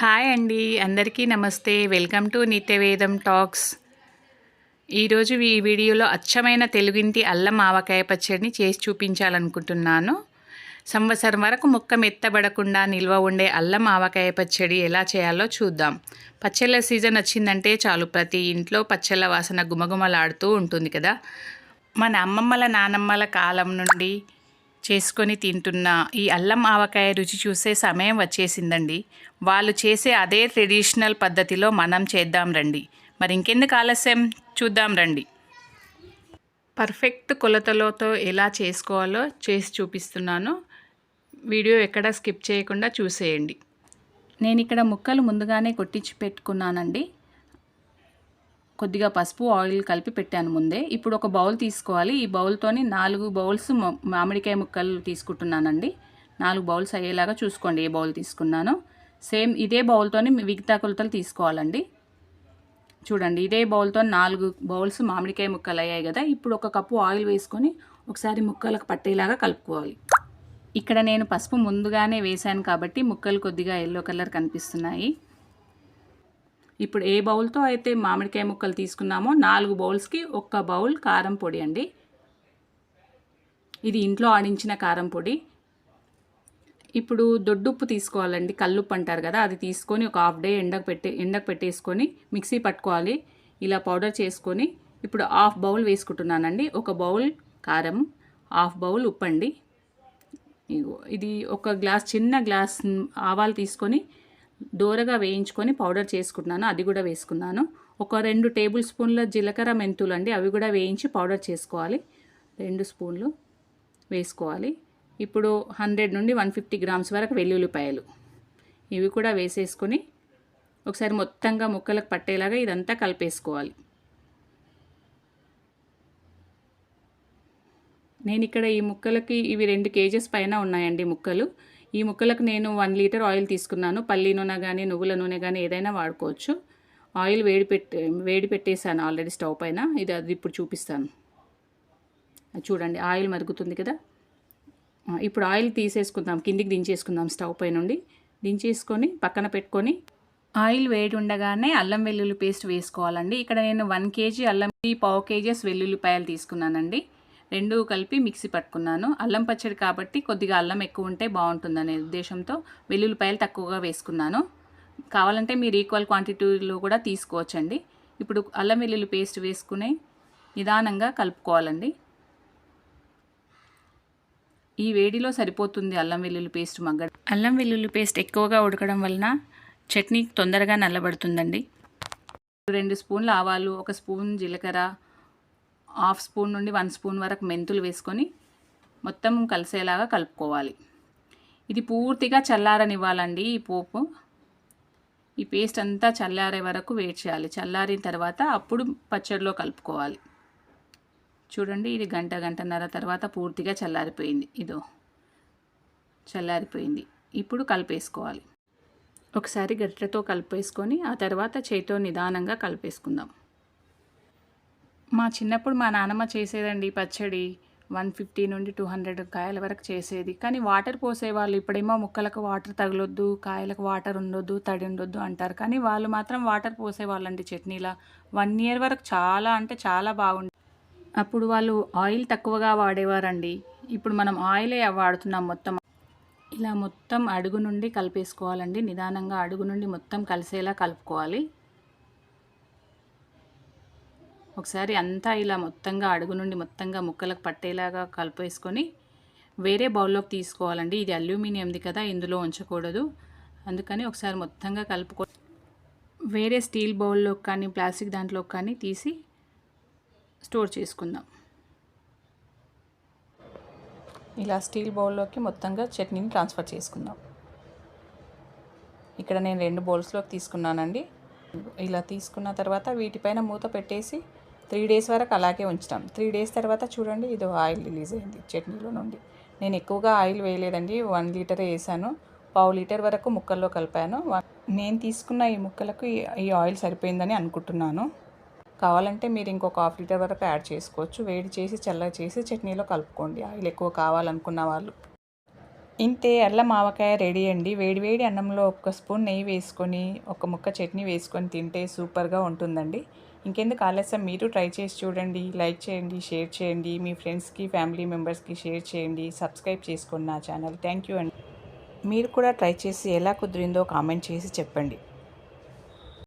Hi అండి. అందరికీ నమస్తే. Welcome to Nityavedam talks. ఈరోజు ఈ వీడియోలో అచ్చమైన తెలుగింటి అల్లం ఆవకాయ పచ్చడిని చేసి చూపించాలనుకుంటున్నాను. సంవత్సరం వరకు ముక్క మెత్తబడకుండా నిల్వ ఉండే అల్లం ఆవకాయ పచ్చడి ఎలా చేయాలో చూద్దాం. పచ్చళ్ళ సీజన్ వచ్చిందంటే చాలు. ప్రతి ఇంట్లో పచ్చళ్ళ వాసన గుమగుమలాడుతూ ఉంటుంది కదా. మన అమ్మమ్మల నానమ్మల కాలం నుండి చేసుకొని తింటున్న ఈ అల్లం ఆవకాయ రుచి చూసే సమయం వచ్చేసిందండి. వాళ్ళు చేసే అదే ట్రెడిషనల్ పద్ధతిలో మనం చేద్దాం రండి. మరి ఇంకెందుకు ఆలస్యం? చూద్దాం రండి. పర్ఫెక్ట్ కొలతలతో ఎలా చేసుకోవాలో చేసి చూపిస్తున్నాను. వీడియో ఎక్కడ స్కిప్ చేయకుండా చూసేయండి. నేను ఇక్కడ ముక్కలు ముందుగానే కొట్టించి పెట్టుకున్నానండి. కొద్దిగా పసుపు ఆయిల్ కలిపి పెట్టాను ముందే. ఇప్పుడు ఒక బౌల్ తీసుకోవాలి. ఈ బౌల్తోని నాలుగు బౌల్స్ మామిడికాయ ముక్కలు తీసుకుంటున్నానండి. నాలుగు బౌల్స్ అయ్యేలాగా చూసుకోండి ఏ బౌల్ తీసుకున్నానో. సేమ్ ఇదే బౌల్తోని మిగతా కొలతలు తీసుకోవాలండి. చూడండి ఇదే బౌల్తో నాలుగు బౌల్స్ మామిడికాయ ముక్కలు అయ్యాయి కదా. ఇప్పుడు ఒక కప్పు ఆయిల్ వేసుకొని ఒకసారి ముక్కలకు పట్టేలాగా కలుపుకోవాలి. ఇక్కడ నేను పసుపు ముందుగానే వేశాను కాబట్టి ముక్కలు కొద్దిగా ఎల్లో కలర్ కనిపిస్తున్నాయి. ఇప్పుడు ఏ బౌల్తో అయితే మామిడికాయ ముక్కలు తీసుకున్నామో నాలుగు బౌల్స్కి ఒక్క బౌల్ కారం పొడి అండి. ఇది ఇంట్లో ఆడించిన కారం పొడి. ఇప్పుడు దొడ్డుప్పు తీసుకోవాలండి. కల్లుప్పు అంటారు కదా అది తీసుకొని ఒక హాఫ్ డే ఎండకు పెట్టే ఎండకు పెట్టేసుకొని మిక్సీ పట్టుకోవాలి. ఇలా పౌడర్ చేసుకొని ఇప్పుడు హాఫ్ బౌల్ వేసుకుంటున్నానండి. ఒక బౌల్ కారం హాఫ్ బౌల్ ఉప్పు అండి ఇది ఒక గ్లాస్ చిన్న గ్లాస్ ఆవాలు తీసుకొని దోరగా వేయించుకొని పౌడర్ చేసుకుంటున్నాను అది కూడా వేసుకున్నాను. ఒక రెండు టేబుల్ స్పూన్ల జీలకర్ర మెంతులు అండి అవి కూడా వేయించి పౌడర్ చేసుకోవాలి. రెండు స్పూన్లు వేసుకోవాలి. ఇప్పుడు హండ్రెడ్ నుండి వన్ ఫిఫ్టీ గ్రామ్స్ వరకు వెల్లుల్లిపాయలు. ఇవి కూడా వేసేసుకొని ఒకసారి మొత్తంగా ముక్కలకు పట్టేలాగా ఇదంతా కలిపేసుకోవాలి. నేను ఇక్కడ ఈ ముక్కలకి ఇవి రెండు కేజెస్ పైన ఉన్నాయండి ముక్కలు. ఈ ముక్కలకు నేను వన్ లీటర్ ఆయిల్ తీసుకున్నాను. పల్లి నూనె కానీ నువ్వుల నూనె కానీ ఏదైనా వాడుకోవచ్చు. ఆయిల్ వేడి పెట్టి వేడి పెట్టేశాను ఆల్రెడీ స్టవ్ పైన. ఇది అది ఇప్పుడు చూపిస్తాను. చూడండి ఆయిల్ మరుగుతుంది కదా. ఇప్పుడు ఆయిల్ తీసేసుకుందాం. కిందికి దించేసుకుందాం స్టవ్ పై నుండి. దించేసుకొని పక్కన పెట్టుకొని ఆయిల్ వేడి ఉండగానే అల్లం వెల్లుల్లి పేస్ట్ వేసుకోవాలండి. ఇక్కడ నేను వన్ కేజీ అల్లం పావు కేజీస్ వెల్లుల్లిపాయలు తీసుకున్నానండి. రెండు కలిపి మిక్సీ పట్టుకున్నాను. అల్లం పచ్చడి కాబట్టి కొద్దిగా అల్లం ఎక్కువ ఉంటే బాగుంటుందనే ఉద్దేశంతో వెల్లుల్లిపాయలు తక్కువగా వేసుకున్నాను. కావాలంటే మీరు ఈక్వల్ క్వాంటిటీలో కూడా తీసుకోవచ్చండి. ఇప్పుడు అల్లం వెల్లుల్లి పేస్ట్ వేసుకుని నిదానంగా కలుపుకోవాలండి. ఈ వేడిలో సరిపోతుంది అల్లం వెల్లుల్లి పేస్ట్ మగ్గడం. అల్లం వెల్లుల్లి పేస్ట్ ఎక్కువగా ఉడకడం వలన చట్నీ తొందరగా నల్లబడుతుందండి. రెండు స్పూన్ల ఆవాలు ఒక స్పూన్ జీలకర్ర హాఫ్ స్పూన్ నుండి వన్ స్పూన్ వరకు మెంతులు వేసుకొని మొత్తం కలిసేలాగా కలుపుకోవాలి. ఇది పూర్తిగా చల్లారనివ్వాలండి ఈ పోపు. ఈ పేస్ట్ అంతా చల్లారే వరకు వెయిట్ చేయాలి. చల్లారిన తర్వాత అప్పుడు పచ్చడిలో కలుపుకోవాలి. చూడండి ఇది గంట గంటన్నర తర్వాత పూర్తిగా చల్లారిపోయింది. ఇదో చల్లారిపోయింది. ఇప్పుడు కలిపేసుకోవాలి. ఒకసారి గట్టెతో కలిపేసుకొని ఆ తర్వాత చేతితో నిదానంగా కలిపేసుకుందాం. మా చిన్నప్పుడు మా నాన్నమ్మ చేసేదండి పచ్చడి. వన్ ఫిఫ్టీ నుండి టూ హండ్రెడ్ కాయల వరకు చేసేది. కానీ వాటర్ పోసేవాళ్ళు ఇప్పుడేమో ముక్కలకు వాటర్ తగలొద్దు కాయలకు వాటర్ ఉండొద్దు తడి ఉండొద్దు అంటారు. కానీ వాళ్ళు మాత్రం వాటర్ పోసేవాళ్ళండి చట్నీలా. వన్ ఇయర్ వరకు చాలా అంటే చాలా బాగుంది అప్పుడు వాళ్ళు ఆయిల్ తక్కువగా వాడేవారండి. ఇప్పుడు మనం ఆయిలే వాడుతున్నాం మొత్తం. ఇలా మొత్తం అడుగు నుండి కలిపేసుకోవాలండి. నిదానంగా అడుగు నుండి మొత్తం కలిసేలా కలుపుకోవాలి. ఒకసారి అంతా ఇలా మొత్తంగా అడుగు నుండి మొత్తంగా ముక్కలకు పట్టేలాగా కలిపేసుకొని వేరే బౌల్లోకి తీసుకోవాలండి. ఇది అల్యూమినియంది కదా ఇందులో ఉంచకూడదు. అందుకని ఒకసారి మొత్తంగా కలుపుకో వేరే స్టీల్ బౌల్లో కానీ ప్లాస్టిక్ దాంట్లోకి కానీ తీసి స్టోర్ చేసుకుందాం. ఇలా స్టీల్ బౌల్లోకి మొత్తంగా చట్నీని ట్రాన్స్ఫర్ చేసుకుందాం. ఇక్కడ నేను రెండు బౌల్స్లోకి తీసుకున్నానండి. ఇలా తీసుకున్న తర్వాత వీటిపైన మూత పెట్టేసి త్రీ డేస్ వరకు అలాగే ఉంచుతాం. త్రీ డేస్ తర్వాత చూడండి ఇది ఆయిల్ రిలీజ్ అయింది చట్నీలో నుండి. నేను ఎక్కువగా ఆయిల్ వేయలేదండి వన్ లీటర్ వేసాను. పావు లీటర్ వరకు ముక్కల్లో కలిపాను. నేను తీసుకున్న ఈ ముక్కలకు ఈ- ఈ ఆయిల్ సరిపోయిందని అనుకుంటున్నాను. కావాలంటే మీరు ఇంకొక హాఫ్ లీటర్ వరకు యాడ్ చేసుకోవచ్చు. వేడి చేసి చల్ల చేసి చట్నీలో కలుపుకోండి. ఆయిల్ ఎక్కువ కావాలనుకున్న వాళ్ళు. ఇంతే అల్లం ఆవకాయ రెడీ అండి. వేడివేడి అన్నంలో ఒక స్పూన్ నెయ్యి వేసుకొని ఒక ముక్క చట్నీ వేసుకొని తింటే సూపర్గా ఉంటుందండి. ఇంకెందుకు ఆలస్యం? మీరు ట్రై చేసి చూడండి లైక్ చేయండి షేర్ చేయండి మీ ఫ్రెండ్స్కి ఫ్యామిలీ మెంబర్స్కి షేర్ చేయండి సబ్స్క్రైబ్ చేసుకోండి నా ఛానల్. థ్యాంక్ యూ అండి. మీరు కూడా ట్రై చేసి ఎలా కుదిరిందో కామెంట్ చేసి చెప్పండి.